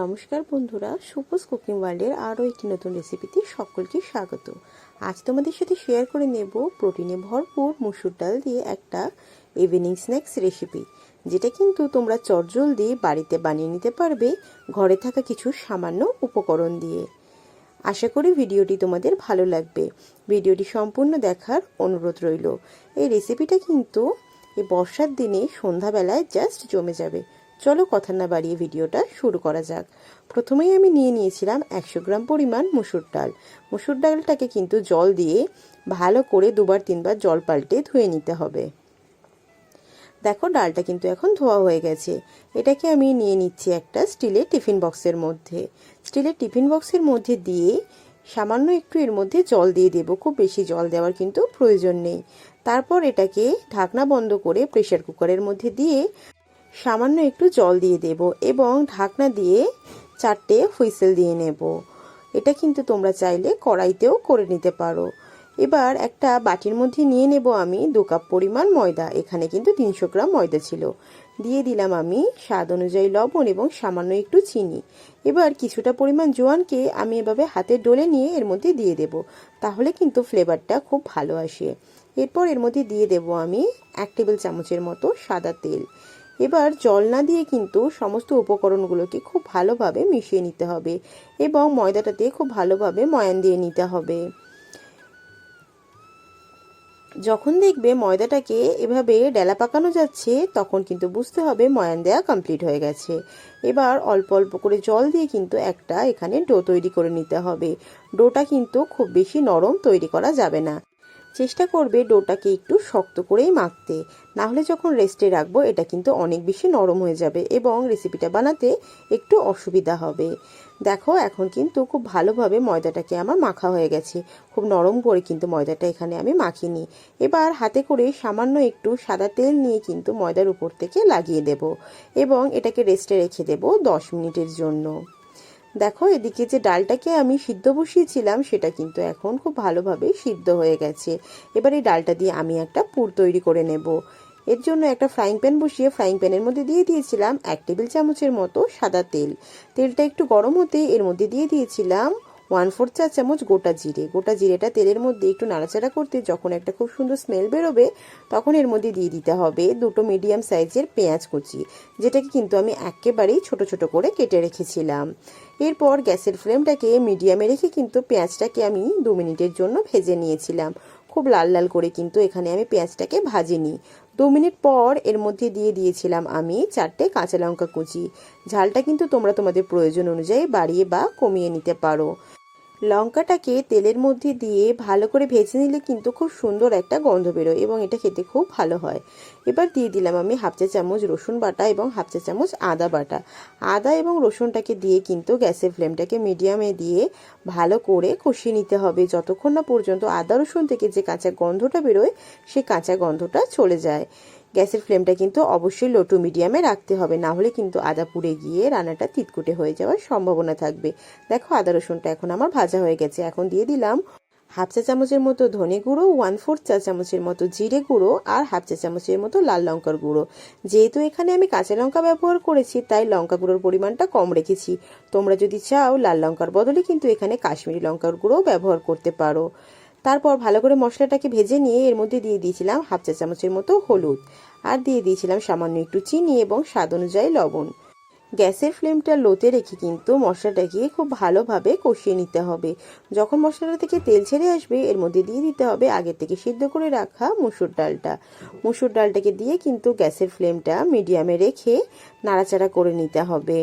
নমস্কার বন্ধুরা সুপোস কুকিং ওয়ার্ল্ডের আরও একটি নতুন রেসিপিতে সকলকে স্বাগত। আজ তোমাদের সাথে শেয়ার করে নেব প্রোটিনে ভরপুর মুসুর ডাল দিয়ে একটা ইভিনিং স্ন্যাক্স রেসিপি যেটা কিন্তু তোমরা চটজলদি বাড়িতে বানিয়ে নিতে পারবে ঘরে থাকা কিছু সামান্য উপকরণ দিয়ে। আশা করি ভিডিওটি তোমাদের ভালো লাগবে। ভিডিওটি সম্পূর্ণ দেখার অনুরোধ রইল। এই রেসিপিটা কিন্তু এই বর্ষার দিনে সন্ধ্যাবেলায় জাস্ট জমে যাবে। চলো কথা না বাড়িয়ে ভিডিওটা শুরু করা যাক। প্রথমেই আমি নিয়ে নিয়েছিলাম একশো গ্রাম পরিমাণ মুসুর ডাল। মুসুর ডালটাকে কিন্তু জল দিয়ে ভালো করে দুবার তিনবার জল পাল্টে ধুয়ে নিতে হবে। দেখো, ডালটা কিন্তু এখন ধোয়া হয়ে গেছে। এটাকে আমি নিয়ে নিচ্ছি একটা স্টিলের টিফিন বক্সের মধ্যে। স্টিলের টিফিন বক্সের মধ্যে দিয়ে সামান্য একটু এর মধ্যে জল দিয়ে দেব। খুব বেশি জল দেওয়ার কিন্তু প্রয়োজন নেই। তারপর এটাকে ঢাকনা বন্ধ করে প্রেশার কুকারের মধ্যে দিয়ে সামান্য একটু জল দিয়ে দেব এবং ঢাকনা দিয়ে চারটে হুইসেল দিয়ে নেব। এটা কিন্তু তোমরা চাইলে কড়াইতেও করে নিতে পারো। এবার একটা বাটির মধ্যে নিয়ে নেব আমি দু কাপ পরিমাণ ময়দা। এখানে কিন্তু তিনশো গ্রাম ময়দা ছিল। দিয়ে দিলাম আমি স্বাদ অনুযায়ী লবণ এবং সামান্য একটু চিনি। এবার কিছুটা পরিমাণ জোয়ানকে আমি এভাবে হাতে ডলে নিয়ে এর মধ্যে দিয়ে দেব। তাহলে কিন্তু ফ্লেভারটা খুব ভালো আসে। এরপর এর মধ্যে দিয়ে দেব আমি এক টেবিল চামচের মতো সাদা তেল। এবার জল না দিয়ে কিন্তু সমস্ত উপকরণগুলোকে খুব ভালোভাবে মিশিয়ে নিতে হবে এবং ময়দাটাতে খুব ভালোভাবে ময়ান দিয়ে নিতে হবে। যখন দেখবে ময়দাটাকে এভাবে ডেলা পাকানো যাচ্ছে, তখন কিন্তু বুঝতে হবে ময়ান দেয়া কমপ্লিট হয়ে গেছে। এবার অল্প অল্প করে জল দিয়ে কিন্তু একটা এখানে ডো তৈরি করে নিতে হবে। ডোটা কিন্তু খুব বেশি নরম তৈরি করা যাবে না। চেষ্টা করবে ডোটাকে একটু শক্ত করেই মাখতে। না হলে যখন রেস্টে রাখব, এটা কিন্তু অনেক বেশি নরম হয়ে যাবে এবং রেসিপিটা বানাতে একটু অসুবিধা হবে। দেখো, এখন কিন্তু খুব ভালোভাবে ময়দাটাকে আমার মাখা হয়ে গেছে। খুব নরম করে কিন্তু ময়দাটা এখানে আমি মাখিনি। এবার হাতে করে সামান্য একটু সাদা তেল নিয়ে কিন্তু ময়দার উপর থেকে লাগিয়ে দেব এবং এটাকে রেস্টে রেখে দেব দশ মিনিটের জন্য। দেখো, এদিকে যে ডালটাকে আমি সিদ্ধ বসিয়েছিলাম, সেটা কিন্তু এখন খুব ভালোভাবে সিদ্ধ হয়ে গেছে। এবার এই ডালটা দিয়ে আমি একটা পুর তৈরি করে নেব। এর জন্য একটা ফ্রাইং প্যান বসিয়ে ফ্রাইং প্যানের মধ্যে দিয়ে দিয়েছিলাম এক টেবিল চামচের মতো সাদা তেল। তেলটা একটু গরম হতে এর মধ্যে দিয়ে দিয়েছিলাম ওয়ান ফোর চা চামচ গোটা জিরে। গোটা জিরেটা তেলের মধ্যে একটু নাড়াচাড়া করতে যখন একটা খুব সুন্দর স্মেল বেরোবে, তখন এর মধ্যে দিয়ে দিতে হবে দুটো মিডিয়াম সাইজের পেঁয়াজ কুচি, যেটাকে কিন্তু আমি একেবারেই ছোট ছোট করে কেটে রেখেছিলাম। এরপর গ্যাসের ফ্লেমটাকে মিডিয়ামে রেখে কিন্তু পেঁয়াজটাকে আমি দু মিনিটের জন্য ভেজে নিয়েছিলাম। খুব লাল লাল করে কিন্তু এখানে আমি পেঁয়াজটাকে ভাজিনি। দু মিনিট পর এর মধ্যে দিয়ে দিয়েছিলাম আমি চারটে কাঁচা লঙ্কা কুচি। ঝালটা কিন্তু তোমরা তোমাদের প্রয়োজন অনুযায়ী বাড়িয়ে বা কমিয়ে নিতে পারো। লঙ্কাটাকে তেলের মধ্যে দিয়ে ভালো করে ভেজে নিলে কিন্তু খুব সুন্দর একটা গন্ধ বেরোয় এবং এটা খেতে খুব ভালো হয়। এবার দিয়ে দিলাম আমি হাফ চা চামচ রসুন বাটা এবং হাফ চা চামচ আদা বাটা। আদা এবং রসুনটাকে দিয়ে কিন্তু গ্যাসের ফ্লেমটাকে মিডিয়ামে দিয়ে ভালো করে কষিয়ে নিতে হবে। যতক্ষণ না পর্যন্ত আদা রসুন থেকে যে কাঁচা গন্ধটা বেরোয় সেই কাঁচা গন্ধটা চলে যায়। গ্যাসের ফ্লেমটা কিন্তু অবশ্যই লো টু মিডিয়ামে রাখতে হবে। না হলে কিন্তু আদা পুড়ে গিয়ে রান্নাটা তিতকুটে হয়ে যাওয়ার সম্ভাবনা থাকবে। দেখো আদা রসুনটা এখন আমার ভাজা হয়ে গেছে। এখন দিয়ে দিলাম হাফ চা চামচের মতো ধনে গুঁড়ো ওয়ান ফোর্থ চা চামচের মতো জিরে গুঁড়ো আর হাফ চা চামচের মতো লাল লঙ্কার গুঁড়ো। যেহেতু এখানে আমি কাঁচা লঙ্কা ব্যবহার করেছি, তাই লঙ্কা গুঁড়োর পরিমাণটা কম রেখেছি। তোমরা যদি চাও লাল লঙ্কার বদলে কিন্তু এখানে কাশ্মীরি লঙ্কার গুঁড়োও ব্যবহার করতে পারো। তারপর ভালো করে মশলাটাকে ভেজে নিয়ে এর মধ্যে দিয়ে দিয়েছিলাম হাফ চা চামচের মতো হলুদ। আর দিয়ে দিয়েছিলাম সামান্য একটু চিনি এবং স্বাদ অনুযায়ী লবণ। গ্যাসের ফ্লেমটা লোতে রেখে কিন্তু মশলাটাকে খুব ভালোভাবে কষিয়ে নিতে হবে। যখন মশলাটা থেকে তেল ছেড়ে আসবে, এর মধ্যে দিয়ে দিতে হবে আগে থেকে সিদ্ধ করে রাখা মুসুর ডালটা। মুসুর ডালটাকে দিয়ে কিন্তু গ্যাসের ফ্লেমটা মিডিয়ামে রেখে নাড়াচাড়া করে নিতে হবে।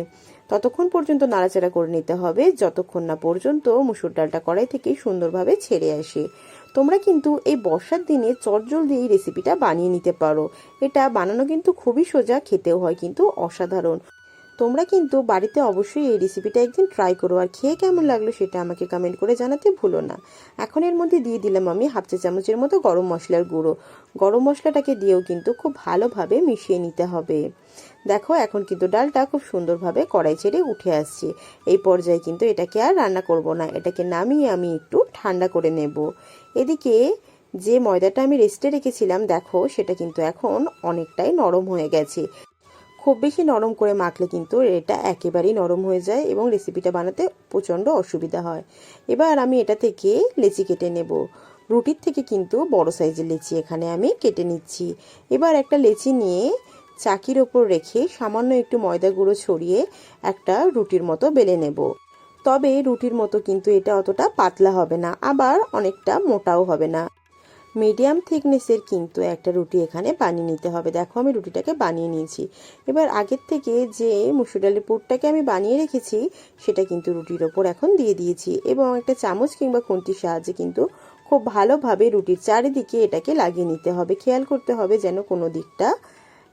ততক্ষণ পর্যন্ত নাড়াচাড়া করে নিতে হবে। যতক্ষণ না পর্যন্ত মুসুর ডালটা কড়াই থেকে সুন্দরভাবে ছেড়ে আসে। তোমরা কিন্তু এই বর্ষার দিনে চটজলদি এই রেসিপিটা বানিয়ে নিতে পারো। এটা বানানো কিন্তু খুবই সোজা, খেতেও হয় কিন্তু অসাধারণ। তোমরা কিন্তু বাড়িতে অবশ্যই এই রেসিপিটা একদিন ট্রাই করো। আর খেয়ে কেমন লাগল সেটা আমাকে কমেন্ট করে জানাতে ভুলো না। এখন এর মধ্যে দিয়ে দিলাম আমি হাফ চা চামচের মতো গরম মশলার গুঁড়ো। গরম মশলাটাকে দিয়েও কিন্তু খুব ভালোভাবে মিশিয়ে নিতে হবে। দেখো, এখন কিন্তু ডালটা খুব সুন্দরভাবে কড়াই ছেড়ে উঠে আসছে। এই পর্যায়ে কিন্তু এটাকে আর রান্না করব না। এটাকে নামিয়ে আমি একটু ঠান্ডা করে নেব। এদিকে যে ময়দাটা আমি রেস্টে রেখেছিলাম, দেখো, সেটা কিন্তু এখন অনেকটাই নরম হয়ে গেছে। খুব বেশি নরম করে মাখলে কিন্তু এটা একেবারেই নরম হয়ে যায় এবং রেসিপিটা বানাতে প্রচণ্ড অসুবিধা হয়। এবার আমি এটা থেকে লেচি কেটে নেব। রুটির থেকে কিন্তু বড় সাইজের লেচি এখানে আমি কেটে নিচ্ছি। এবার একটা লেচি নিয়ে চাকির ওপর রেখে সামান্য একটু ময়দা গুঁড়ো ছড়িয়ে একটা রুটির মতো বেলে নেব। তবে রুটির মতো কিন্তু এটা অতটা পাতলা হবে না, আবার অনেকটা মোটাও হবে না। মিডিয়াম থিকনেসের কিন্তু একটা রুটি এখানে বানিয়ে নিতে হবে। দেখো আমি রুটিটাকে বানিয়ে নিয়েছি। এবার আগের থেকে যে মুসুর ডালের পুরটাকে আমি বানিয়ে রেখেছি, সেটা কিন্তু রুটির ওপর এখন দিয়ে দিয়েছি এবং একটা চামচ কিংবা খুন্তির সাহায্যে কিন্তু খুব ভালোভাবে রুটির চারিদিকে এটাকে লাগিয়ে নিতে হবে। খেয়াল করতে হবে যেন কোনো দিকটা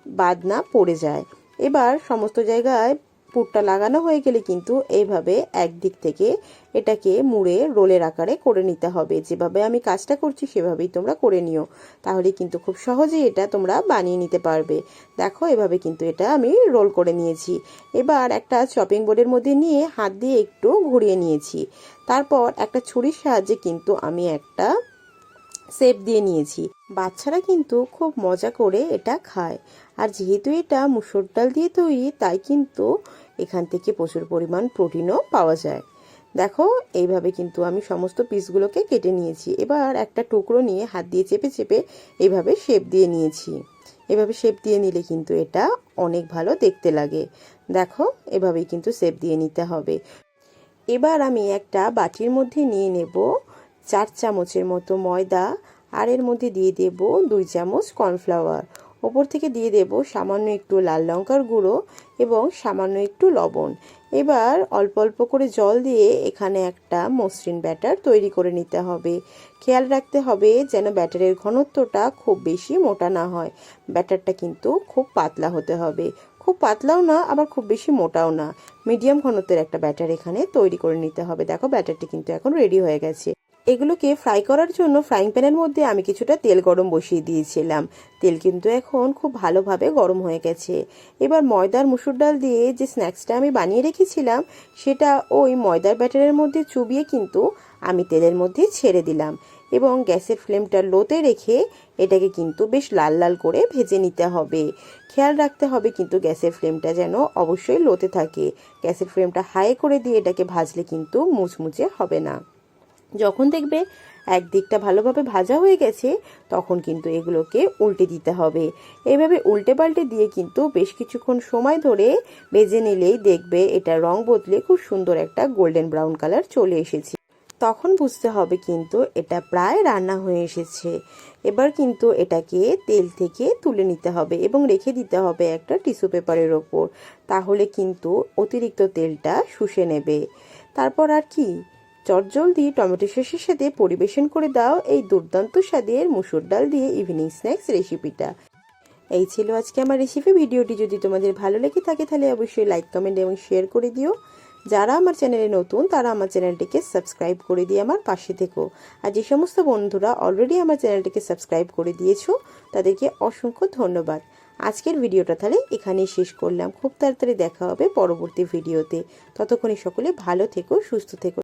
বাদ না পড়ে যায়। এবার সমস্ত জায়গায় পুরটা লাগানো হয়ে গেলে কিন্তু এইভাবে একদিক থেকে এটাকে মুড়ে রোলের আকারে করে নিতে হবে। যেভাবে আমি কাজটা করছি, সেভাবেই তোমরা করে নিও। তাহলে কিন্তু খুব সহজেই এটা তোমরা বানিয়ে নিতে পারবে। দেখো, এভাবে কিন্তু এটা আমি রোল করে নিয়েছি। এবার একটা চপিং বোর্ডের মধ্যে নিয়ে হাত দিয়ে একটু ঘুরিয়ে নিয়েছি। তারপর একটা ছুরির সাহায্যে কিন্তু আমি একটা সেপ দিয়ে নিয়েছি। বাচ্চারা কিন্তু খুব মজা করে এটা খায়। আর যেহেতু এটা মুসুর ডাল দিয়ে তৈরি, তাই কিন্তু এখান থেকে প্রচুর পরিমাণ প্রোটিনও পাওয়া যায়। দেখো, এইভাবে কিন্তু আমি সমস্ত পিসগুলোকে কেটে নিয়েছি। এবার একটা টুকরো নিয়ে হাত দিয়ে চেপে চেপে এইভাবে শেপ দিয়ে নিয়েছি। এভাবে শেপ দিয়ে নিলে কিন্তু এটা অনেক ভালো দেখতে লাগে। দেখো, এভাবেই কিন্তু শেপ দিয়ে নিতে হবে। এবার আমি একটা বাটির মধ্যে নিয়ে নেব। চার চামচের মতো ময়দা, আর এর মধ্যে দিয়ে দেব দুই চামচ কর্নফ্লাওয়ার। ওপর থেকে দিয়ে দেব সামান্য একটু লাল লঙ্কার গুঁড়ো এবং সামান্য একটু লবণ। এবার অল্প অল্প করে জল দিয়ে এখানে একটা মসৃণ ব্যাটার তৈরি করে নিতে হবে। খেয়াল রাখতে হবে যেন ব্যাটারের ঘনত্বটা খুব বেশি মোটা না হয়। ব্যাটারটা কিন্তু খুব পাতলা হতে হবে। খুব পাতলাও না, আবার খুব বেশি মোটাও না। মিডিয়াম ঘনত্বের একটা ব্যাটার এখানে তৈরি করে নিতে হবে। দেখো, ব্যাটারটি কিন্তু এখন রেডি হয়ে গেছে। এগুলোকে ফ্রাই করার জন্য ফ্রাইং প্যানের মধ্যে আমি কিছুটা তেল গরম বসিয়ে দিয়েছিলাম। তেল কিন্তু এখন খুব ভালোভাবে গরম হয়ে গেছে। এবার ময়দার মুসুর ডাল দিয়ে যে স্ন্যাক্সটা আমি বানিয়ে রেখেছিলাম, সেটা ওই ময়দার ব্যাটারের মধ্যে চুবিয়ে কিন্তু আমি তেলের মধ্যে ছেড়ে দিলাম এবং গ্যাসের ফ্লেমটা লোতে রেখে এটাকে কিন্তু বেশ লাল লাল করে ভেজে নিতে হবে। খেয়াল রাখতে হবে কিন্তু গ্যাসের ফ্লেমটা যেন অবশ্যই লোতে থাকে। গ্যাসের ফ্লেমটা হাই করে দিয়ে এটাকে ভাজলে কিন্তু মুচমুচে হবে না। যখন দেখবে একদিকটা ভালোভাবে ভাজা হয়ে গেছে, তখন কিন্তু এগুলোকে উল্টে দিতে হবে। এইভাবে উল্টে পাল্টে দিয়ে কিন্তু বেশ কিছুক্ষণ সময় ধরে ভেজে নিলেই দেখবে এটা রং বদলে খুব সুন্দর একটা গোল্ডেন ব্রাউন কালার চলে এসেছে। তখন বুঝতে হবে কিন্তু এটা প্রায় রান্না হয়ে এসেছে। এবার কিন্তু এটাকে তেল থেকে তুলে নিতে হবে এবং রেখে দিতে হবে একটা টিস্যু পেপারের ওপর। তাহলে কিন্তু অতিরিক্ত তেলটা শুষে নেবে। তারপর আর কি? চটজলদি টমেটো সসের সাথে পরিবেশন করে দাও এই দুর্দান্ত স্বাদের মুসুর ডাল দিয়ে ইভিনিং স্ন্যাক্স রেসিপিটা এই ছিল আজকে আমার রেসিপি ভিডিওটি। যদি তোমাদের ভালো লেগে থাকে তাহলে অবশ্যই লাইক কমেন্ট এবং শেয়ার করে দিও। যারা আমার চ্যানেলে নতুন, তারা আমার চ্যানেলটিকে সাবস্ক্রাইব করে দিয়ে আমার পাশে থেকো। আর যে সমস্ত বন্ধুরা অলরেডি আমার চ্যানেলটিকে সাবস্ক্রাইব করে দিয়েছ, তাদেরকে অসংখ্য ধন্যবাদ। আজকের ভিডিওটা তাহলে এখানেই শেষ করলাম। খুব তাড়াতাড়ি দেখা হবে পরবর্তী ভিডিওতে। ততক্ষণে সকলে ভালো থেকো, সুস্থ থেকো।